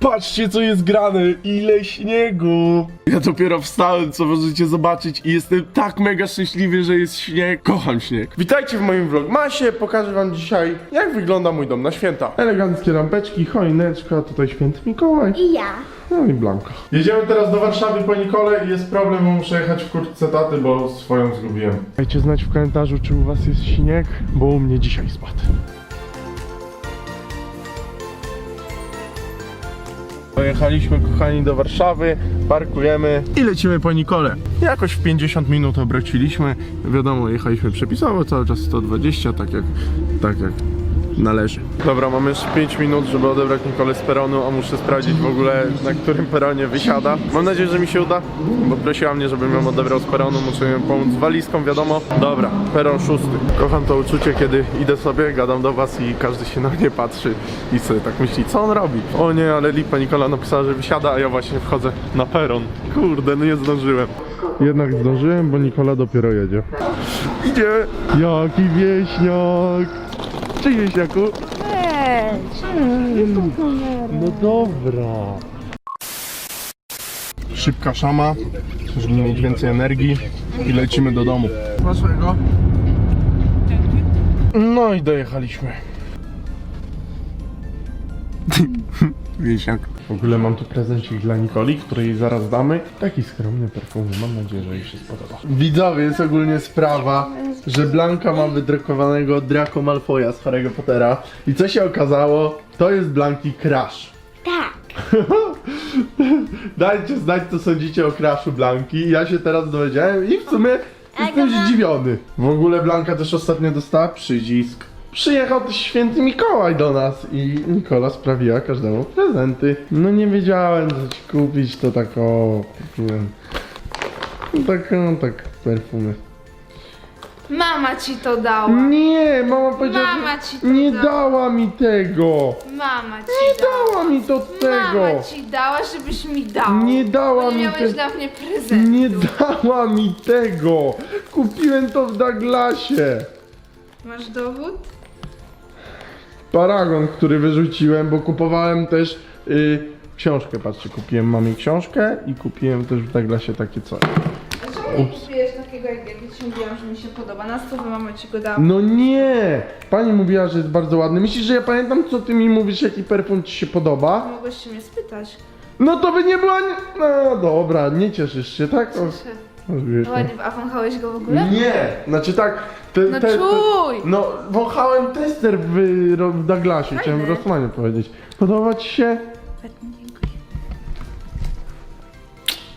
Patrzcie co jest grane, ile śniegu! Ja dopiero wstałem, co możecie zobaczyć i jestem tak mega szczęśliwy, że jest śnieg. Kocham śnieg. Witajcie w moim vlogmasie, pokażę wam dzisiaj jak wygląda mój dom na święta. Eleganckie lampeczki, choineczka, tutaj święty Mikołaj. I ja. No i Blanka. Jedziemy teraz do Warszawy po Nikole i jest problem, bo muszę jechać w kurtce taty, bo swoją zgubiłem. Dajcie znać w komentarzu, czy u was jest śnieg, bo u mnie dzisiaj spadł. Pojechaliśmy kochani do Warszawy, parkujemy i lecimy po Nikole. Jakoś w 50 minut obróciliśmy. Wiadomo, jechaliśmy przepisowo, cały czas 120, tak jak, tak jak należy. Dobra, mamy jeszcze 5 minut, żeby odebrać Nikolę z peronu, a muszę sprawdzić w ogóle na którym peronie wysiada. Mam nadzieję, że mi się uda, bo prosiła mnie, żebym ją odebrał z peronu, muszę ją pomóc z walizką, wiadomo. Dobra, peron szósty. Kocham to uczucie, kiedy idę sobie, gadam do was i każdy się na mnie patrzy i sobie tak myśli, co on robi? O nie, ale lipa Nikola napisała, że wysiada, a ja właśnie wchodzę na peron. Kurde, no nie zdążyłem. Jednak zdążyłem, bo Nikola dopiero jedzie. Idzie! Jaki wieśniak! Cześć wieśniaku! No dobra. Szybka szama, żeby mieć więcej energii i lecimy do domu. Waszego. No i dojechaliśmy. Wiesiak. W ogóle mam tu prezencik dla Nikoli, który jej zaraz damy. Taki skromny perfum, mam nadzieję, że jej się spodoba. Widzowie, jest ogólnie sprawa, że Blanka ma wydrukowanego Draco Malfoya z Harry'ego Pottera. I co się okazało? To jest Blanki crush. Tak. Dajcie znać, co sądzicie o crushu Blanki. Ja się teraz dowiedziałem i w sumie jestem zdziwiony. W ogóle Blanka też ostatnio dostała przycisk. Przyjechał też święty Mikołaj do nas i Nikola sprawiła każdemu prezenty. No nie wiedziałem, co ci kupić, to tak o... kupiłem. No tak, no tak, perfumy. Mama ci to dała. Nie, mama powiedziała, Mama ci to nie da- dała mi tego. Mama ci Nie dała. dała mi to tego. Mama ci dała, żebyś mi dał. Nie dała Bo nie mi miałeś dla mnie prezent. Nie dała mi tego! Kupiłem to w Douglasie! Masz dowód? Paragon, który wyrzuciłem, bo kupowałem też y, książkę. Patrzcie, kupiłem mamie książkę i kupiłem też w Douglasie takie coś. A czemu nie kupujesz takiego, jak, jak ci mówiłam, że mi się podoba? Na stówę mama ci go dała. No nie! Pani mówiła, że jest bardzo ładny. Myślisz, że ja pamiętam, co ty mi mówisz, jaki perfum ci się podoba? Mogłeś się mnie spytać. No to by nie była... No dobra, nie cieszysz się, tak? O, Cieszę. Ładnie, a wąchałeś go w ogóle? Nie! Znaczy tak... Te, No czuj! No, wąchałem tester w, ro- w Douglasie, chciałem. Rossmanie powiedzieć. Podoba ci się? Ładnie, dziękuję.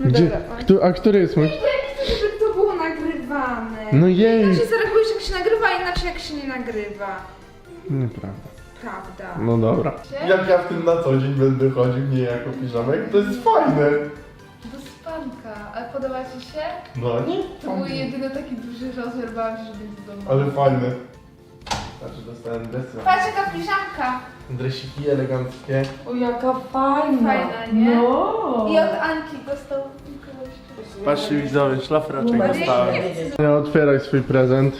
No Gdzie, dobra. oj. a który jest mój? Ja nie chcę, żeby to było nagrywane. No jej! Inaczej zareagujesz jak się nagrywa, a inaczej jak się nie nagrywa. Nieprawda. Prawda. No dobra. Jak ja w tym na co dzień będę chodził, nie jako piżamek, to jest fajne. Do spanka. Ale podoba ci się? No nie? To był jedyny taki duży rozmiar, bałam się, że będzie do domu. Ale fajne. Znaczy dostałem dresy. Patrz jaka piżamka. Dresiki eleganckie. O, jaka fajna. Fajna, nie? No. I od Anki dostał Mikołaj Patrzcie widzowie, szlafraczek No, dostałem. Ja otwieraj swój prezent.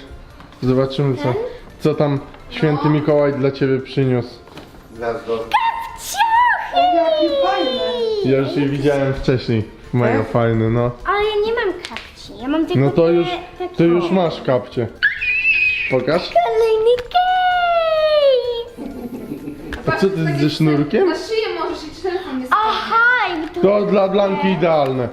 Zobaczymy co, co tam święty Mikołaj dla ciebie przyniósł. Gwiazdo. O, jakie fajne. Ja już je widziałem wcześniej. Mega fajne, no. Ale ja nie mam kapci. Ja mam tylko No to te- już, takie- to już masz kapcie. Pokaż. Kolejny case! A co ty ze sznurkiem? Na szyję możesz i telefon nie Aha, i to... To dla Blanki idealne.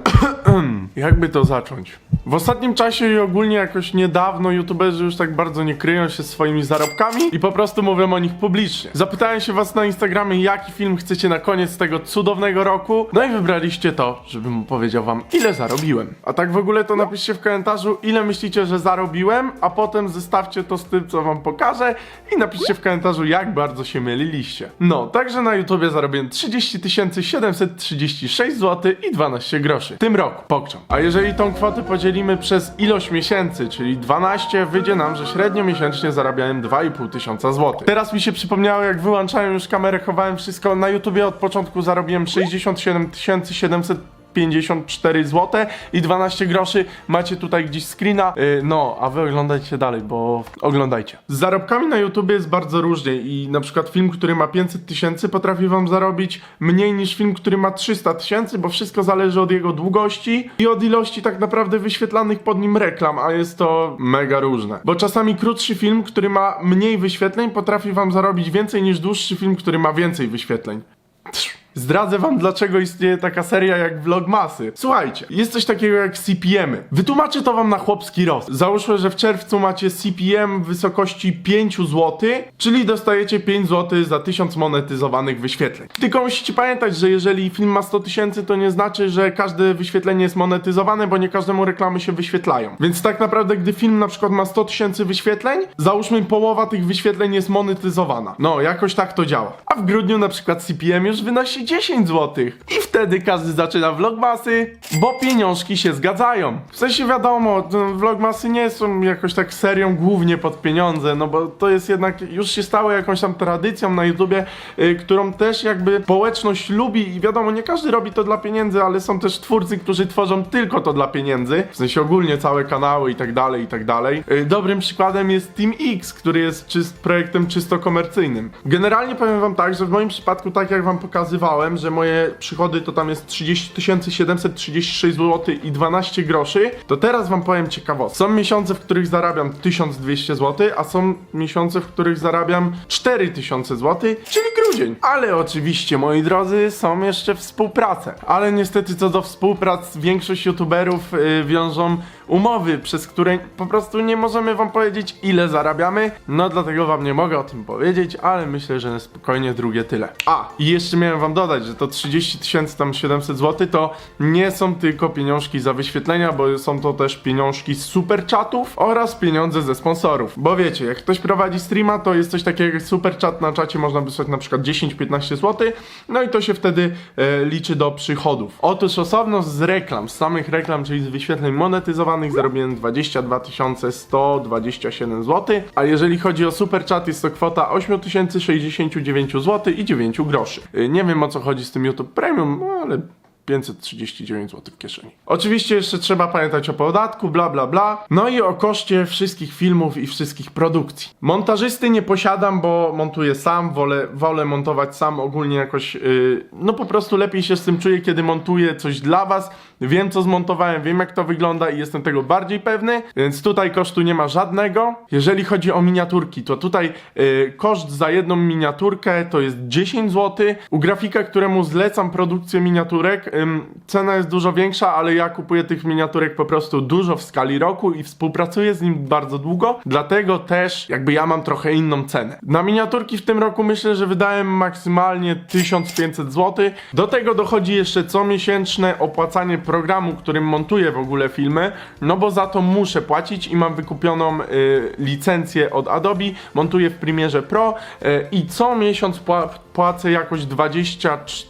Jakby to zacząć? W ostatnim czasie i ogólnie jakoś niedawno youtuberzy już tak bardzo nie kryją się swoimi zarobkami i po prostu mówią o nich publicznie. Zapytałem się was na Instagramie, jaki film chcecie na koniec tego cudownego roku, no i wybraliście to, żebym powiedział wam, ile zarobiłem. A tak w ogóle to napiszcie w komentarzu, ile myślicie, że zarobiłem, a potem zestawcie to z tym, co wam pokażę i napiszcie w komentarzu, jak bardzo się myliliście. No, także na YouTubie zarobiłem 30 736 zł i 12 groszy. Tym roku, pokczam. A jeżeli tą kwotę podzielimy przez ilość miesięcy, czyli 12, wyjdzie nam, że średnio miesięcznie zarabiałem 2,5 tysiąca złotych. Teraz mi się przypomniało, jak wyłączałem już kamerę, chowałem wszystko. Na YouTubie od początku zarobiłem 67 700 54 zł i 12 groszy. Macie tutaj gdzieś screena. Yy, no, a wy oglądajcie dalej, bo oglądajcie. Z zarobkami na YouTube jest bardzo różnie i na przykład film, który ma 500 tysięcy potrafi wam zarobić mniej niż film, który ma 300 tysięcy, bo wszystko zależy od jego długości i od ilości tak naprawdę wyświetlanych pod nim reklam, a jest to mega różne. Bo czasami krótszy film, który ma mniej wyświetleń, potrafi wam zarobić więcej niż dłuższy film, który ma więcej wyświetleń. Zdradzę wam, dlaczego istnieje taka seria jak Vlogmasy. Słuchajcie, jest coś takiego jak CPM-y. Wytłumaczę to wam na chłopski roz. Załóżmy, że w czerwcu macie CPM w wysokości 5 zł, czyli dostajecie 5 zł za 1000 monetyzowanych wyświetleń. Tylko musicie pamiętać, że jeżeli film ma 100 tysięcy, to nie znaczy, że każde wyświetlenie jest monetyzowane, bo nie każdemu reklamy się wyświetlają. Więc tak naprawdę, gdy film na przykład ma 100 tysięcy wyświetleń, załóżmy połowa tych wyświetleń jest monetyzowana. No, jakoś tak to działa. A w grudniu na przykład CPM już wynosi 10 zł. I wtedy każdy zaczyna vlogmasy, bo pieniążki się zgadzają. W sensie wiadomo, vlogmasy nie są jakoś tak serią głównie pod pieniądze, no bo to jest jednak, już się stało jakąś tam tradycją na YouTubie, y, którą też jakby społeczność lubi i wiadomo, nie każdy robi to dla pieniędzy, ale są też twórcy, którzy tworzą tylko to dla pieniędzy, w sensie ogólnie całe kanały i tak dalej, i tak dalej. Y, Dobrym przykładem jest Team X, który jest czyst, projektem czysto komercyjnym. Generalnie powiem wam tak, że w moim przypadku, tak jak wam pokazywałem, że moje przychody to tam jest 30 736 zł i 12 groszy, to teraz wam powiem ciekawostkę. Są miesiące, w których zarabiam 1200 zł, a są miesiące, w których zarabiam 4000 zł, czyli grudzień. Ale oczywiście, moi drodzy, są jeszcze współprace. Ale niestety co do współprac, większość youtuberów y, wiążą umowy, przez które po prostu nie możemy wam powiedzieć ile zarabiamy, no dlatego wam nie mogę o tym powiedzieć, ale myślę, że spokojnie drugie tyle. A, i jeszcze miałem wam dodać, że to 30 tysięcy tam 700 zł to nie są tylko pieniążki za wyświetlenia, bo są to też pieniążki z super chatów oraz pieniądze ze sponsorów. Bo wiecie, jak ktoś prowadzi streama, to jest coś takiego jak super chat, na czacie można wysłać na przykład 10-15 zł, no i to się wtedy e, liczy do przychodów. Otóż osobno z reklam, z samych reklam, czyli z wyświetleń monetyzowanych zarobiłem 22 127 zł, a jeżeli chodzi o super chat jest to kwota 8069 zł i 9 groszy. Y, Nie wiem o co chodzi z tym YouTube Premium, no ale 539 zł w kieszeni. Oczywiście jeszcze trzeba pamiętać o podatku, bla bla bla. No i o koszcie wszystkich filmów i wszystkich produkcji. Montażysty nie posiadam, bo montuję sam, wolę, wolę montować sam ogólnie jakoś, yy, no po prostu lepiej się z tym czuję, kiedy montuję coś dla was. Wiem co zmontowałem, wiem jak to wygląda i jestem tego bardziej pewny, więc tutaj kosztu nie ma żadnego. Jeżeli chodzi o miniaturki, to tutaj yy, koszt za jedną miniaturkę to jest 10 zł. U grafika, któremu zlecam produkcję miniaturek, ym, cena jest dużo większa, ale ja kupuję tych miniaturek po prostu dużo w skali roku i współpracuję z nim bardzo długo, dlatego też jakby ja mam trochę inną cenę. Na miniaturki w tym roku myślę, że wydałem maksymalnie 1500 zł. Do tego dochodzi jeszcze comiesięczne opłacanie programu, którym montuję w ogóle filmy, no bo za to muszę płacić i mam wykupioną y, licencję od Adobe, montuję w Premiere Pro y, i co miesiąc pła- płacę jakoś 24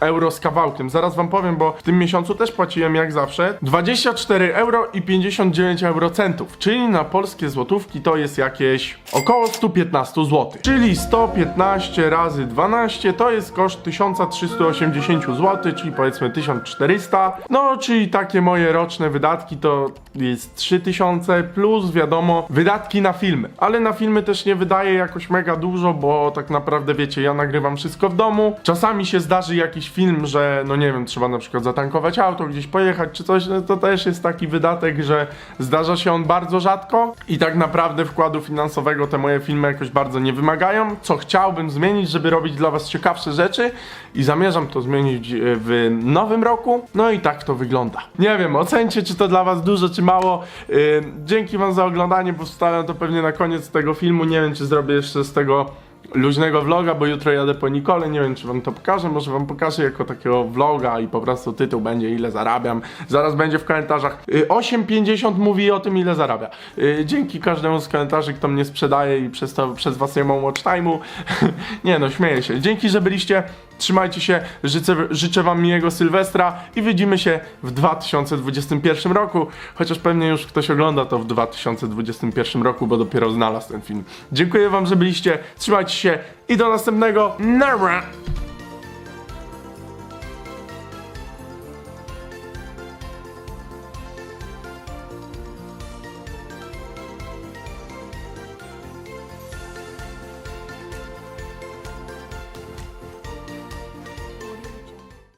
euro z kawałkiem. Zaraz wam powiem, bo w tym miesiącu też płaciłem jak zawsze 24 euro i 59 eurocentów, czyli na polskie złotówki to jest jakieś około 115 zł. Czyli 115 razy 12 to jest koszt 1380 zł, czyli powiedzmy 1400. No, czyli takie moje roczne wydatki to jest 3000 plus wiadomo wydatki na filmy. Ale na filmy też nie wydaję jakoś mega dużo, bo tak naprawdę wiecie, ja nagrywam wszystko w domu. Czasami się zdarzy jakiś film, że no nie wiem, trzeba na przykład zatankować auto, gdzieś pojechać czy coś, no to też jest taki wydatek, że zdarza się on bardzo rzadko i tak naprawdę wkładu finansowego te moje filmy jakoś bardzo nie wymagają, co chciałbym zmienić, żeby robić dla was ciekawsze rzeczy i zamierzam to zmienić e, w nowym roku. No i tak to wygląda. Nie wiem, ocencie czy to dla was dużo czy mało. Yy, dzięki wam za oglądanie, bo wstawiam to pewnie na koniec tego filmu. Nie wiem czy zrobię jeszcze z tego luźnego vloga, bo jutro jadę po Nikole, nie wiem czy wam to pokażę, może wam pokażę jako takiego vloga i po prostu tytuł będzie ile zarabiam, zaraz będzie w komentarzach. Y, 8,50 mówi o tym ile zarabia. Y, Dzięki każdemu z komentarzy, kto mnie sprzedaje i przez to, przez was nie mam watch time'u. nie no, śmieję się. Dzięki, że byliście, trzymajcie się, życzę, życzę wam miłego Sylwestra i widzimy się w 2021 roku, chociaż pewnie już ktoś ogląda to w 2021 roku, bo dopiero znalazł ten film. Dziękuję wam, że byliście, trzymajcie się i do następnego. Nara!